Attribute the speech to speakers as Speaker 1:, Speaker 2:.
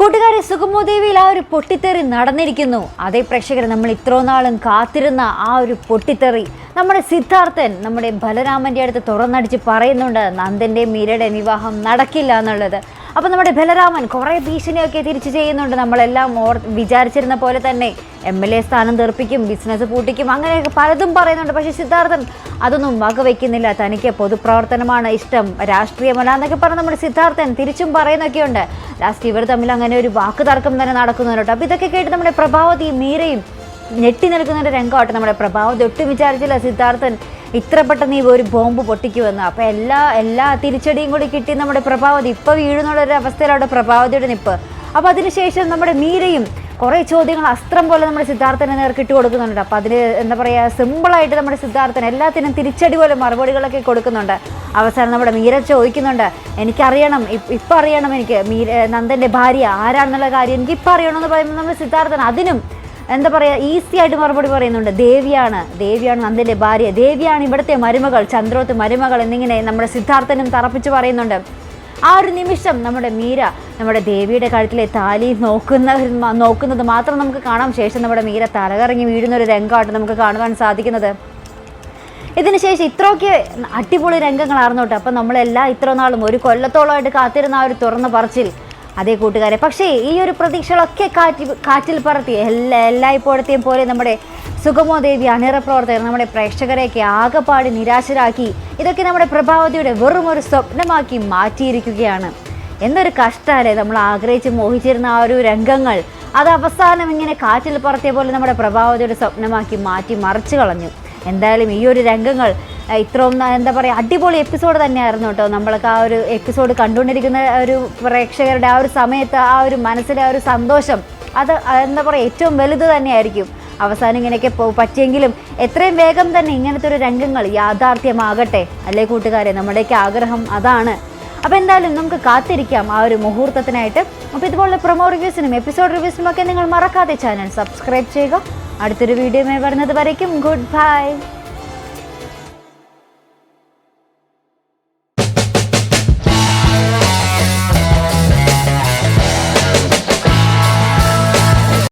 Speaker 1: കൂട്ടുകാരെ സുഗമോദേവിയിൽ ആ ഒരു പൊട്ടിത്തെറി നടന്നിരിക്കുന്നു. അതേ പ്രേക്ഷകർ നമ്മൾ ഇത്രോ നാളും കാത്തിരുന്ന ആ ഒരു പൊട്ടിത്തെറി നമ്മുടെ സിദ്ധാർത്ഥൻ നമ്മുടെ ബലരാമന്റെ അടുത്ത് തുറന്നടിച്ച് പറയുന്നുണ്ട് നന്ദന്റെയും മീരയുടെ വിവാഹം നടക്കില്ല എന്നുള്ളത്. അപ്പോൾ നമ്മുടെ ബലരാമൻ കുറേ ഭീഷണിയൊക്കെ തിരിച്ചു ചെയ്യുന്നുണ്ട്. നമ്മളെല്ലാം ഓർ വിചാരിച്ചിരുന്ന പോലെ തന്നെ എം എൽ എ സ്ഥാനം തെറിപ്പിക്കും ബിസിനസ് പൂട്ടിക്കും അങ്ങനെയൊക്കെ പലതും പറയുന്നുണ്ട്. പക്ഷേ സിദ്ധാർത്ഥൻ അതൊന്നും വകവയ്ക്കുന്നില്ല തനിക്ക് പൊതുപ്രവർത്തനമാണ് ഇഷ്ടം രാഷ്ട്രീയമല്ല എന്നൊക്കെ പറഞ്ഞ് നമ്മുടെ സിദ്ധാർത്ഥൻ തിരിച്ചും പറയുന്നൊക്കെയുണ്ട്. ലാസ്റ്റ് ഇവർ തമ്മിൽ അങ്ങനെ ഒരു വാക്ക് തർക്കം തന്നെ നടക്കുന്നുണ്ട് അപ്പോൾ ഇതൊക്കെ കേട്ട് നമ്മുടെ പ്രഭാവതി മീരയും ഞെട്ടി നിൽക്കുന്ന ഒരു രംഗമാട്ടെ നമ്മുടെ പ്രഭാവതി. ഒട്ടും വിചാരിച്ചില്ല സിദ്ധാർത്ഥൻ ഇത്ര പെട്ടെന്ന് ഈ ഒരു ബോംബ് പൊട്ടിക്കുമെന്ന്. അപ്പോൾ എല്ലാ എല്ലാ തിരിച്ചടിയും കൂടി കിട്ടി നമ്മുടെ പ്രഭാവതി. ഇപ്പോൾ വീഴുന്നുള്ള അവസ്ഥയിലാണ് പ്രഭാവതിയുടെ നിപ്പ്. അപ്പോൾ അതിനുശേഷം നമ്മുടെ മീരയും കുറേ ചോദ്യങ്ങൾ അസ്ത്രം പോലെ നമ്മുടെ സിദ്ധാർത്ഥനെ നേർക്കിട്ട് കൊടുക്കുന്നുണ്ട്. അപ്പോൾ അതിന് എന്താ പറയുക സിമ്പിളായിട്ട് നമ്മുടെ സിദ്ധാർത്ഥൻ എല്ലാത്തിനും തിരിച്ചടി പോലെ മറുപടികളൊക്കെ കൊടുക്കുന്നുണ്ട്. അവസാനം നമ്മുടെ മീര ചോദിക്കുന്നുണ്ട് എനിക്കറിയണം ഇപ്പം അറിയണം എനിക്ക്. മീര നന്ദന്റെ ഭാര്യ ആരാണെന്നുള്ള കാര്യം എനിക്ക് ഇപ്പം അറിയണമെന്ന് പറയുമ്പോൾ നമ്മുടെ സിദ്ധാർത്ഥൻ. അതിനും എന്താ പറയുക ഈസി ആയിട്ട് മറുപടി പറയുന്നുണ്ട്. ദേവിയാണ് ദേവിയാണ് നന്ദന്റെ ഭാര്യ. ദേവിയാണ് ഇവിടുത്തെ മരുമകൾ ചന്ദ്രോത്ത് മരുമകൾ എന്നിങ്ങനെ നമ്മുടെ സിദ്ധാർത്ഥനും തറപ്പിച്ച് പറയുന്നുണ്ട്. ആ ഒരു നിമിഷം നമ്മുടെ മീര നമ്മുടെ ദേവിയുടെ കഴുത്തിലെ താലി നോക്കുന്ന നോക്കുന്നത് മാത്രം നമുക്ക് കാണാം. ശേഷം നമ്മുടെ മീര തലകറങ്ങി വീഴുന്ന ഒരു രംഗമാണ് നമുക്ക് കാണുവാൻ സാധിക്കുന്നത്. ഇതിനുശേഷം ഇത്രയൊക്കെ അടിപൊളി രംഗങ്ങളായിരുന്നു കേട്ടോ അപ്പം നമ്മളെല്ലാം ഇത്ര നാളും ഒരു കൊല്ലത്തോളമായിട്ട് കാത്തിരുന്ന ആ ഒരു തുറന്ന പറച്ചിൽ അതേ കൂട്ടുകാരെ. പക്ഷേ ഈ ഒരു പ്രതീക്ഷകളൊക്കെ കാറ്റിൽ കാറ്റിൽ പറത്തി എല്ലാ എല്ലായ്പ്പോഴത്തെയും പോലെ നമ്മുടെ സുഗമോ ദേവി അണിയറ പ്രവർത്തകർ നമ്മുടെ പ്രേക്ഷകരെയൊക്കെ ആകെപ്പാടി നിരാശരാക്കി ഇതൊക്കെ നമ്മുടെ പ്രഭാവതിയുടെ വെറും ഒരു സ്വപ്നമാക്കി മാറ്റിയിരിക്കുകയാണ്. എന്തൊരു കഷ്ടമല്ലേ നമ്മൾ ആഗ്രഹിച്ച് മോഹിച്ചിരുന്ന ആ ഒരു രംഗങ്ങൾ. അത് അവസാനം ഇങ്ങനെ കാറ്റിൽ പറത്തിയ പോലെ നമ്മുടെ പ്രഭാവതിയുടെ സ്വപ്നമാക്കി മാറ്റി മറിച്ചു കളഞ്ഞു. എന്തായാലും ഈ ഒരു രംഗങ്ങൾ ഇത്രയും എന്താ പറയുക അടിപൊളി എപ്പിസോഡ് തന്നെയായിരുന്നു കേട്ടോ. നമ്മളൊക്കെ ആ ഒരു എപ്പിസോഡ് കണ്ടുകൊണ്ടിരിക്കുന്ന ഒരു പ്രേക്ഷകരുടെ ആ ഒരു സമയത്ത് ആ ഒരു മനസ്സിലെ ആ ഒരു സന്തോഷം. അത് എന്താ പറയുക ഏറ്റവും വലുത് തന്നെയായിരിക്കും. അവസാനം ഇങ്ങനെയൊക്കെ പറ്റിയെങ്കിലും എത്രയും വേഗം തന്നെ ഇങ്ങനത്തെ ഒരു രംഗങ്ങൾ യാഥാർത്ഥ്യമാകട്ടെ. അല്ലേ കൂട്ടുകാരെ? നമ്മുടെയൊക്കെ ആഗ്രഹം അതാണ്. അപ്പോൾ എന്തായാലും നമുക്ക് കാത്തിരിക്കാം ആ ഒരു മുഹൂർത്തത്തിനായിട്ട്. അപ്പോൾ ഇതുപോലുള്ള പ്രൊമോ റിവ്യൂസിനും എപ്പിസോഡ് റിവ്യൂസിനും ഒക്കെ നിങ്ങൾ മറക്കാതെ ചാനൽ സബ്സ്ക്രൈബ് ചെയ്യുക. അടുത്തൊരു വീഡിയോ വരുന്നത് വരയ്ക്കും. Good bye